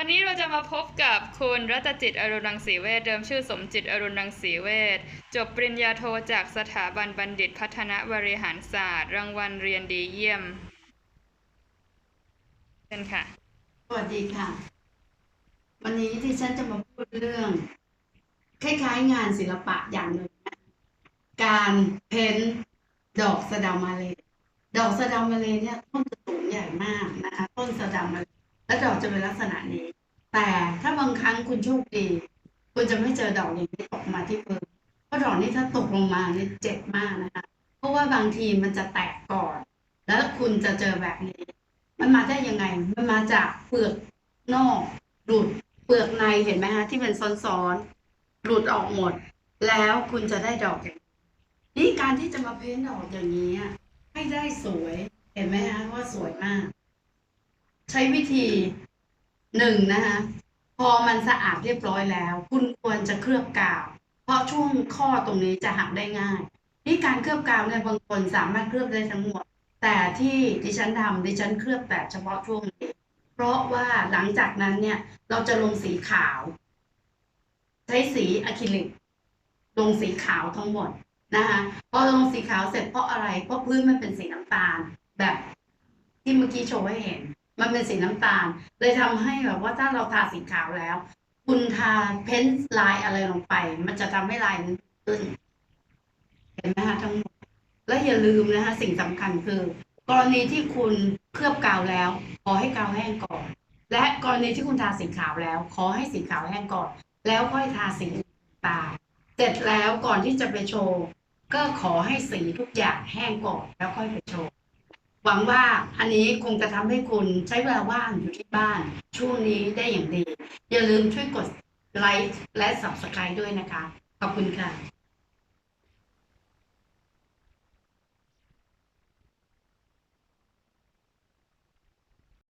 วันนี้เราจะมาพบกับคุณรัตจิตอรุณรังสีเวชเดิมชื่อสมจิตอรุณรังสีเวชจบปริญญาโทจากสถาบันบัณฑิตพัฒนาบริหารศาสตร์ รางวัลเรียนดีเยี่ยมเช่นค่ะ สวัสดีค่ะ วันนี้ที่ฉันจะมาพูดเรื่อง คล้ายๆ งานศิลปะอย่างหนึ่งการเพ้นดอกสะเดามาเลยดอกสะเดามาเลยเนี่ยต้นจะสูงใหญ่มากนะคะ ต้นสะเดามาเลย และดอกจะเป็นลักษณะนี้ แต่ถ้าบางครั้งคุณโชคดี คุณจะไม่เจอดอกอย่างนี้ตกมาที่พื้นเพราะดอกนี้ถ้าตกลงมาเนี่ยเจ็บมากนะคะเพราะว่าบางทีมันจะแตกก่อน แล้วคุณจะเจอแบบนี้ มันมาได้ยังไง มันมาจากเปลือกนอกหลุดเปลือกในเห็นไหมฮะที่เป็นซ้อนๆหลุดออกหมด แล้วคุณจะได้ดอกอย่างนี้การที่จะมาเพ้นดอกอย่างนี้ให้ได้สวยเห็นไหมฮะว่าสวยมาก ใช้วิธีหนึ่งนะคะพอมันสะอาดเรียบร้อยแล้ว คุณควรจะเคลือบกาว เพราะช่วงข้อตรงนี้จะหักได้ง่าย นี่การเคลือบกาวเนี่ยบางคนสามารถเคลือบได้ทั้งหมด แต่ที่ดิฉันทำดิฉันเคลือบแต่เฉพาะช่วงนี้ เพราะว่าหลังจากนั้นเนี่ยเราจะลงสีขาว ใช้สีอะคริลิกลงสีขาวทั้งหมดนะคะพอลงสีขาวเสร็จเพราะอะไรเพราะพื้นมันเป็นสีน้ำตาลแบบที่เมื่อกี้โชว์ให้เห็น มันเป็นสีน้ำตาล เลยทำให้แบบว่าถ้าเราทาสีขาวแล้ว คุณทาเพ้นท์ลายอะไรลงไป มันจะทำให้ลายมันขึ้น เห็นไหมคะทั้งหมด และอย่าลืมนะคะสิ่งสำคัญคือ กรณีที่คุณเคลือบกาวแล้ว ขอให้กาวแห้งก่อน และกรณีที่คุณทาสีขาวแล้ว ขอให้สีขาวแห้งก่อน แล้วค่อยทาสีตาเสร็จแล้วก่อนที่จะไปโชว์ ก็ขอให้สีทุกอย่างแห้งก่อนแล้วค่อยไปโชว์ หวังว่าอันนี้คงจะทำให้คุณใช้เวลาว่างอยู่ที่บ้าน ช่วงนี้ได้อย่างดี อย่าลืมช่วยกดไลค์และ Subscribe ด้วยนะคะ ขอบคุณค่ะ